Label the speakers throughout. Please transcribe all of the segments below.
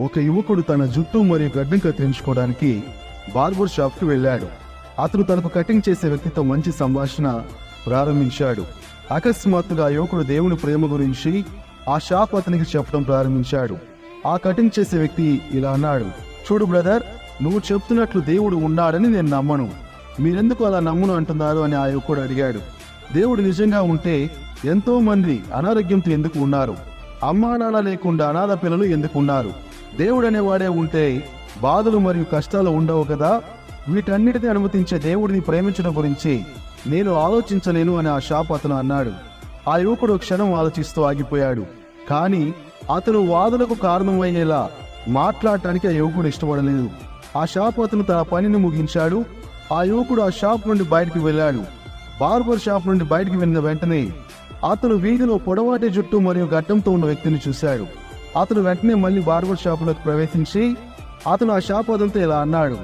Speaker 1: ఒక యువకుడు తన జుట్టు మరియు గడ్డం కత్తిరించుకోవడానికి బార్బర్ షాప్కి వెళ్ళాడు. అతను తనకు కటింగ్ చేసే వ్యక్తితో మంచి సంభాషణ ప్రారంభించాడు. అకస్మాత్తుగా ఆ యువకుడు దేవుని ప్రేమ గురించి ఆ షాప్ అతనికి చెప్పడం ప్రారంభించాడు. ఆ కటింగ్ చేసే వ్యక్తి ఇలా అన్నాడు చూడు బ్రదర్ నువ్వు చెప్తున్నట్లు దేవుడు ఉన్నాడని నేను నమ్మను. మీరెందుకు అలా నమ్మును అంటున్నారు? అని ఆ యువకుడు అడిగాడు. దేవుడు నిజంగా ఉంటే ఎంతో మంది అనారోగ్యంతో ఎందుకు ఉన్నారు? అమ్మా నాన్న లేకుండా అనాథ పిల్లలు ఎందుకు ఉన్నారు? దేవుడనే వాడే ఉంటే బాధలు మరియు కష్టాలు ఉండవు కదా? వీటన్నిటిని అనుమతించే దేవుడిని ప్రేమించడం గురించి నేను ఆలోచించలేను అని ఆ షాప్ అతను అన్నాడు. ఆ యువకుడు క్షణం ఆలోచిస్తూ ఆగిపోయాడు. కానీ అతను వాదులకు కారణమయ్యేలా మాట్లాడటానికి ఆ యువకుడు ఇష్టపడలేదు. ఆ షాప్ అతను తన పనిని ముగించాడు. ఆ యువకుడు ఆ షాప్ నుండి బయటికి వెళ్ళాడు. బార్బర్ షాప్ నుండి బయటికి వెళ్ళిన వెంటనే అతను వీధిలో పొడవాటి జుట్టు మరియు గడ్డంతో ఉన్న వ్యక్తిని చూశాడు. అతను వెంటనే మళ్ళీ బార్బర్ షాపులోకి ప్రవేశించి అతను ఆ షాప్ అతనితో ఇలా అన్నాడు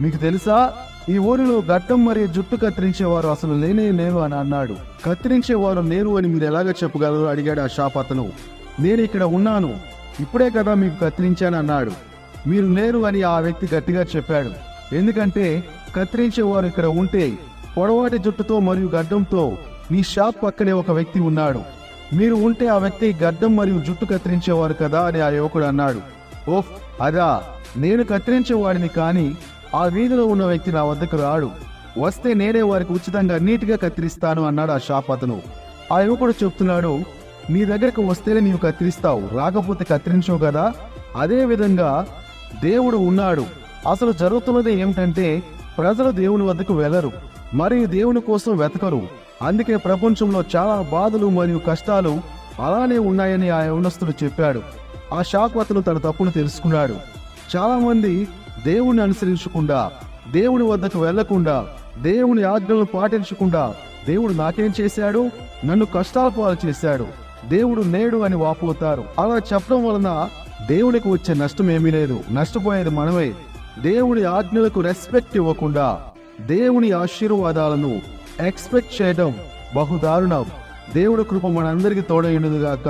Speaker 1: మీకు తెలుసా? ఈ ఊరిలో గడ్డం మరియు జుట్టు కత్తిరించేవారు అసలు లేనే లేరు అని అన్నాడు. కత్తిరించేవారు లేరు అని మీరు ఎలాగ చెప్పగలరు అడిగాడు ఆ షాప్ అతను. నేను ఇక్కడ ఉన్నాను. ఇప్పుడే కదా మీకు కత్తిరించాను అన్నాడు. మీరు లేరు అని ఆ వ్యక్తి గట్టిగా చెప్పాడు. ఎందుకంటే కత్తిరించేవారు ఇక్కడ ఉంటే పొడవాటి జుట్టుతో మరియు గడ్డంతో మీ షాప్ పక్కనే ఒక వ్యక్తి ఉన్నాడు. మీరు ఉంటే ఆ వ్యక్తి గడ్డం మరియు జుట్టు కత్తిరించేవారు కదా అని ఆ యువకుడు అన్నాడు. ఓఫ్ అదా. నేను కత్తిరించేవాడిని కానీ ఆ వీధిలో ఉన్న వ్యక్తి నా వద్దకు రాడు. వస్తే నేనే వారికి ఉచితంగా నీట్గా కత్తిరిస్తాను అన్నాడు ఆ షాప్ అతను. ఆ యువకుడు చెప్తున్నాడు నీ దగ్గరకు వస్తేనే నీవు కత్తిరిస్తావు. రాకపోతే కత్తిరించవు కదా. అదే విధంగా దేవుడు ఉన్నాడు. అసలు జరుగుతున్నది ఏమిటంటే ప్రజలు దేవుని వద్దకు వెళ్ళరు మరియు దేవుని కోసం వెతకరు. అందుకే ప్రపంచంలో చాలా బాధలు మరియు కష్టాలు అలానే ఉన్నాయని ఆ యవనస్తుడు చెప్పాడు. ఆ షాక్ అతను తన తప్పును తెలుసుకున్నాడు. చాలామంది దేవుణ్ణి అనుసరించకుండా దేవుని వద్దకు వెళ్ళకుండా దేవుని ఆజ్ఞలను పాటించకుండా దేవుడు నాకేం చేశాడు? నన్ను కష్టాల పాలు చేశాడు. దేవుడు నేడు అని వాపోతారు. అలా చెప్పడం వలన దేవునికి వచ్చే నష్టం ఏమీ లేదు. నష్టపోయేది మనమే. దేవుని ఆజ్ఞలకు రెస్పెక్ట్ ఇవ్వకుండా దేవుని ఆశీర్వాదాలను ఎక్స్పెక్ట్ చేయడం బహుదారుణం. దేవుడి కృప మనందరికీ తోడైనదిగాక